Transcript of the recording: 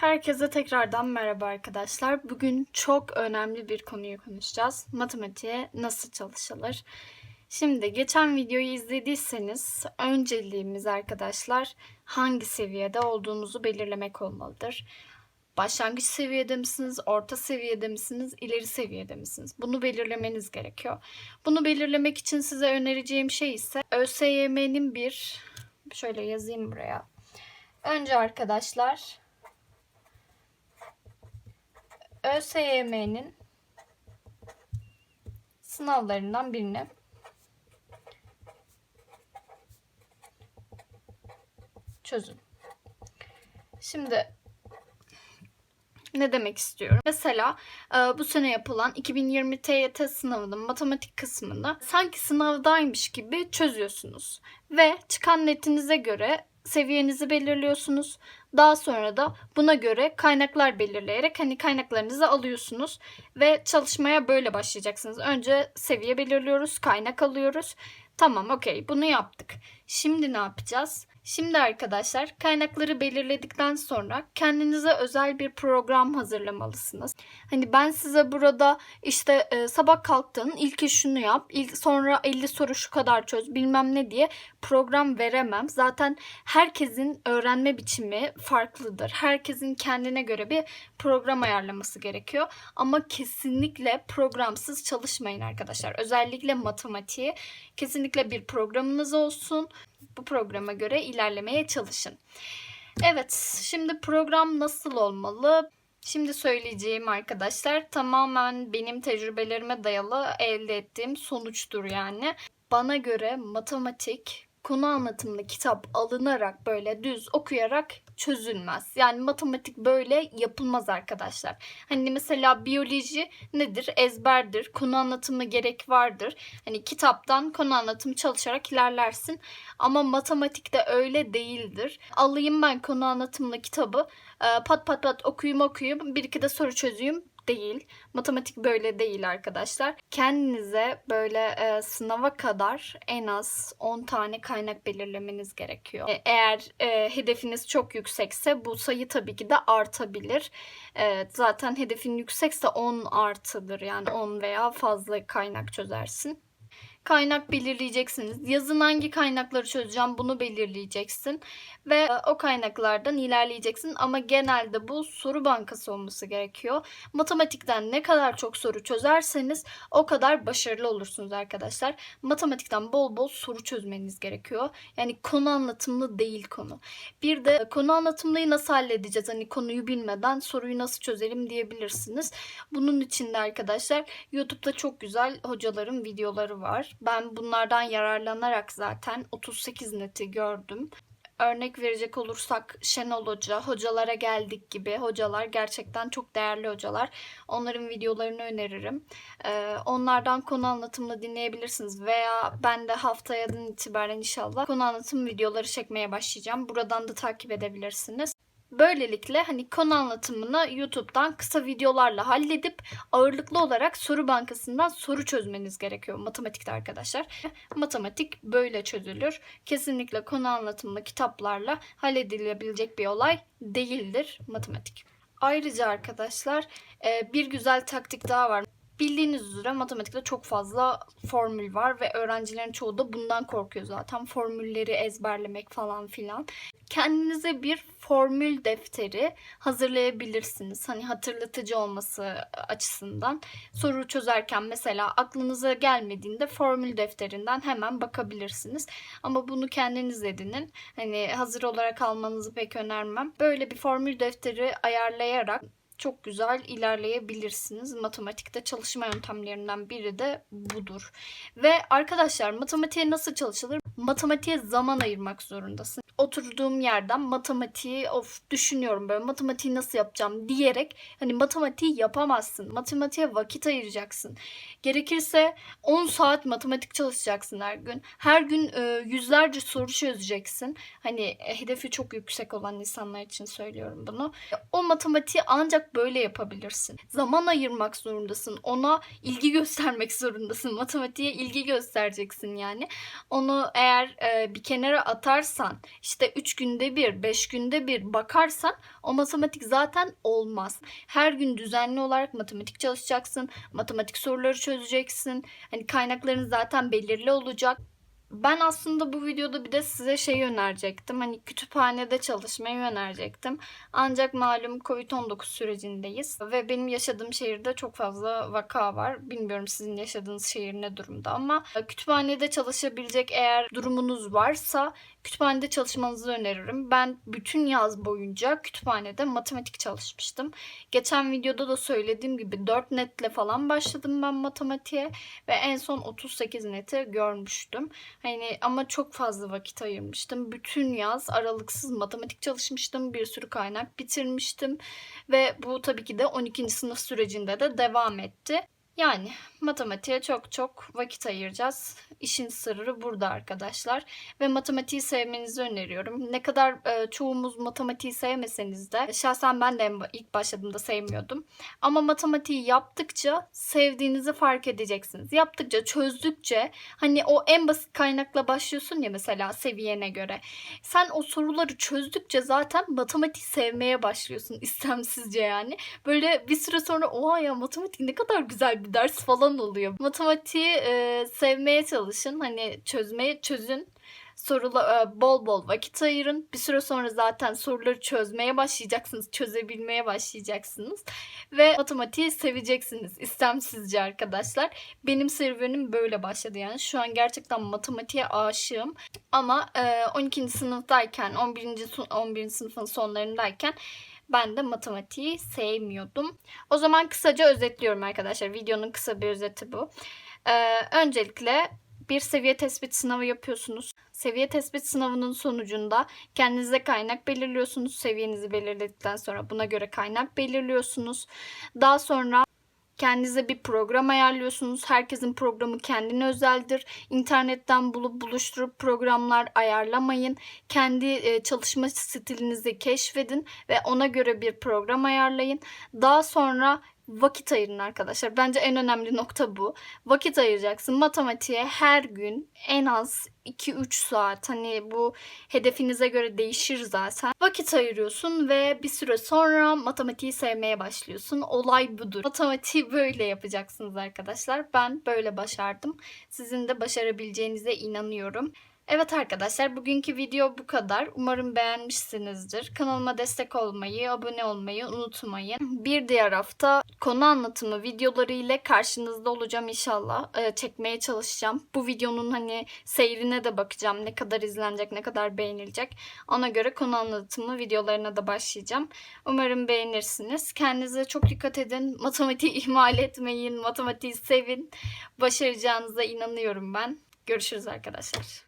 Herkese tekrardan merhaba arkadaşlar. Bugün çok önemli bir konuyu konuşacağız. Matematiğe nasıl çalışılır? Şimdi geçen videoyu izlediyseniz önceliğimiz arkadaşlar hangi seviyede olduğunuzu belirlemek olmalıdır. Başlangıç seviyede misiniz, orta seviyede misiniz, ileri seviyede misiniz? Bunu belirlemeniz gerekiyor. Bunu belirlemek için size önereceğim şey ise ÖSYM'nin bir şöyle yazayım buraya. Önce arkadaşlar ÖSYM'nin sınavlarından birini çözün. Şimdi ne demek istiyorum? Mesela e, bu sene yapılan 2020 TYT sınavının matematik kısmını sanki sınavdaymış gibi çözüyorsunuz. Ve çıkan netinize göre seviyenizi belirliyorsunuz. Daha sonra da buna göre kaynaklar belirleyerek hani kaynaklarınızı alıyorsunuz ve çalışmaya böyle başlayacaksınız. Önce seviye belirliyoruz, kaynak alıyoruz. Tamam, okey. Bunu yaptık. Şimdi ne yapacağız? Şimdi arkadaşlar kaynakları belirledikten sonra kendinize özel bir program hazırlamalısınız. Hani ben size burada işte e, sabah kalktın ilk şunu yap, ilk sonra 50 soru şu kadar çöz bilmem ne diye program veremem. Zaten herkesin öğrenme biçimi farklıdır. Herkesin kendine göre bir program ayarlaması gerekiyor. Ama kesinlikle programsız çalışmayın arkadaşlar. Özellikle matematiği kesinlikle bir programınız olsun. Bu programa göre ilerlemeye çalışın. Evet, şimdi program nasıl olmalı? Şimdi söyleyeceğim arkadaşlar tamamen benim tecrübelerime dayalı elde ettiğim sonuçtur yani. Bana göre matematik konu anlatımlı kitap alınarak böyle düz okuyarak çözülmez. Yani matematik böyle yapılmaz arkadaşlar. Hani mesela biyoloji nedir? Ezberdir. Konu anlatımı gerek vardır. Hani kitaptan konu anlatımı çalışarak ilerlersin. Ama matematikte öyle değildir. Alayım ben konu anlatımlı kitabı e, pat pat pat okuyayım okuyayım bir iki de soru çözeyim değil. Matematik böyle değil arkadaşlar. Kendinize böyle e, sınava kadar en az 10 tane kaynak belirlemeniz gerekiyor. E, eğer e, hedefiniz çok yüksekse bu sayı tabii ki de artabilir. E, zaten hedefin yüksekse 10 artıdır. Yani 10 veya fazla kaynak çözersin kaynak belirleyeceksiniz. Yazın hangi kaynakları çözeceğim bunu belirleyeceksin ve e, o kaynaklardan ilerleyeceksin ama genelde bu soru bankası olması gerekiyor. Matematikten ne kadar çok soru çözerseniz o kadar başarılı olursunuz arkadaşlar. Matematikten bol bol soru çözmeniz gerekiyor. Yani konu anlatımlı değil konu. Bir de konu anlatımlıyı nasıl halledeceğiz? Hani konuyu bilmeden soruyu nasıl çözelim diyebilirsiniz. Bunun için de arkadaşlar YouTube'da çok güzel hocaların videoları var. Ben bunlardan yararlanarak zaten 38 neti gördüm. Örnek verecek olursak Şenol Hoca, hocalara geldik gibi hocalar gerçekten çok değerli hocalar. Onların videolarını öneririm. Ee, onlardan konu anlatımını dinleyebilirsiniz veya ben de haftayadan itibaren inşallah konu anlatım videoları çekmeye başlayacağım. Buradan da takip edebilirsiniz. Böylelikle hani konu anlatımını YouTube'dan kısa videolarla halledip ağırlıklı olarak soru bankasından soru çözmeniz gerekiyor matematikte arkadaşlar. Matematik böyle çözülür. Kesinlikle konu anlatımlı kitaplarla halledilebilecek bir olay değildir matematik. Ayrıca arkadaşlar e, bir güzel taktik daha var. Bildiğiniz üzere matematikte çok fazla formül var ve öğrencilerin çoğu da bundan korkuyor zaten. Formülleri ezberlemek falan filan. Kendinize bir formül defteri hazırlayabilirsiniz. Hani hatırlatıcı olması açısından. Soru çözerken mesela aklınıza gelmediğinde formül defterinden hemen bakabilirsiniz. Ama bunu kendiniz edinin. Hani hazır olarak almanızı pek önermem. Böyle bir formül defteri ayarlayarak çok güzel ilerleyebilirsiniz. Matematikte çalışma yöntemlerinden biri de budur. Ve arkadaşlar matematiğe nasıl çalışılır? Matematiğe zaman ayırmak zorundasın. Oturduğum yerden matematiği of düşünüyorum böyle matematiği nasıl yapacağım diyerek hani matematiği yapamazsın. Matematiğe vakit ayıracaksın. Gerekirse 10 saat matematik çalışacaksın her gün. Her gün e, yüzlerce soru çözeceksin. Hani e, hedefi çok yüksek olan insanlar için söylüyorum bunu. O matematiği ancak böyle yapabilirsin. Zaman ayırmak zorundasın. Ona ilgi göstermek zorundasın. Matematiğe ilgi göstereceksin yani. Onu eğer eğer e, bir kenara atarsan işte 3 günde bir 5 günde bir bakarsan o matematik zaten olmaz. Her gün düzenli olarak matematik çalışacaksın. Matematik soruları çözeceksin. Hani kaynakların zaten belirli olacak. Ben aslında bu videoda bir de size şey önerecektim. Hani kütüphanede çalışmayı önerecektim. Ancak malum Covid-19 sürecindeyiz ve benim yaşadığım şehirde çok fazla vaka var. Bilmiyorum sizin yaşadığınız şehir ne durumda ama kütüphanede çalışabilecek eğer durumunuz varsa kütüphanede çalışmanızı öneririm. Ben bütün yaz boyunca kütüphanede matematik çalışmıştım. Geçen videoda da söylediğim gibi 4 netle falan başladım ben matematiğe ve en son 38 neti görmüştüm. Hani ama çok fazla vakit ayırmıştım. Bütün yaz aralıksız matematik çalışmıştım. Bir sürü kaynak bitirmiştim. Ve bu tabii ki de 12. sınıf sürecinde de devam etti. Yani matematiğe çok çok vakit ayıracağız. İşin sırrı burada arkadaşlar. Ve matematiği sevmenizi öneriyorum. Ne kadar e, çoğumuz matematiği sevmeseniz de şahsen ben de ilk başladığımda sevmiyordum. Ama matematiği yaptıkça sevdiğinizi fark edeceksiniz. Yaptıkça, çözdükçe hani o en basit kaynakla başlıyorsun ya mesela seviyene göre. Sen o soruları çözdükçe zaten matematiği sevmeye başlıyorsun istemsizce yani. Böyle bir süre sonra oha ya matematik ne kadar güzel bir ders falan oluyor. Matematiği e, sevmeye çalışın. Hani çözmeye çözün. Sorula e, bol bol vakit ayırın. Bir süre sonra zaten soruları çözmeye başlayacaksınız. Çözebilmeye başlayacaksınız. Ve matematiği seveceksiniz istemsizce arkadaşlar. Benim serüvenim böyle başladı yani. Şu an gerçekten matematiğe aşığım. Ama e, 12. sınıftayken, 11. su- 11. sınıfın sonlarındayken ben de matematiği sevmiyordum. O zaman kısaca özetliyorum arkadaşlar. Videonun kısa bir özeti bu. Ee, öncelikle bir seviye tespit sınavı yapıyorsunuz. Seviye tespit sınavının sonucunda kendinize kaynak belirliyorsunuz. Seviyenizi belirledikten sonra buna göre kaynak belirliyorsunuz. Daha sonra kendinize bir program ayarlıyorsunuz. Herkesin programı kendine özeldir. İnternetten bulup buluşturup programlar ayarlamayın. Kendi e, çalışma stilinizi keşfedin ve ona göre bir program ayarlayın. Daha sonra vakit ayırın arkadaşlar. Bence en önemli nokta bu. Vakit ayıracaksın. Matematiğe her gün en az 2-3 saat hani bu hedefinize göre değişir zaten. Vakit ayırıyorsun ve bir süre sonra matematiği sevmeye başlıyorsun. Olay budur. Matematiği böyle yapacaksınız arkadaşlar. Ben böyle başardım. Sizin de başarabileceğinize inanıyorum. Evet arkadaşlar bugünkü video bu kadar. Umarım beğenmişsinizdir. Kanalıma destek olmayı, abone olmayı unutmayın. Bir diğer hafta konu anlatımı videoları ile karşınızda olacağım inşallah. Ee, çekmeye çalışacağım. Bu videonun hani seyrine de bakacağım. Ne kadar izlenecek, ne kadar beğenilecek. Ona göre konu anlatımı videolarına da başlayacağım. Umarım beğenirsiniz. Kendinize çok dikkat edin. Matematiği ihmal etmeyin. Matematiği sevin. Başaracağınıza inanıyorum ben. Görüşürüz arkadaşlar.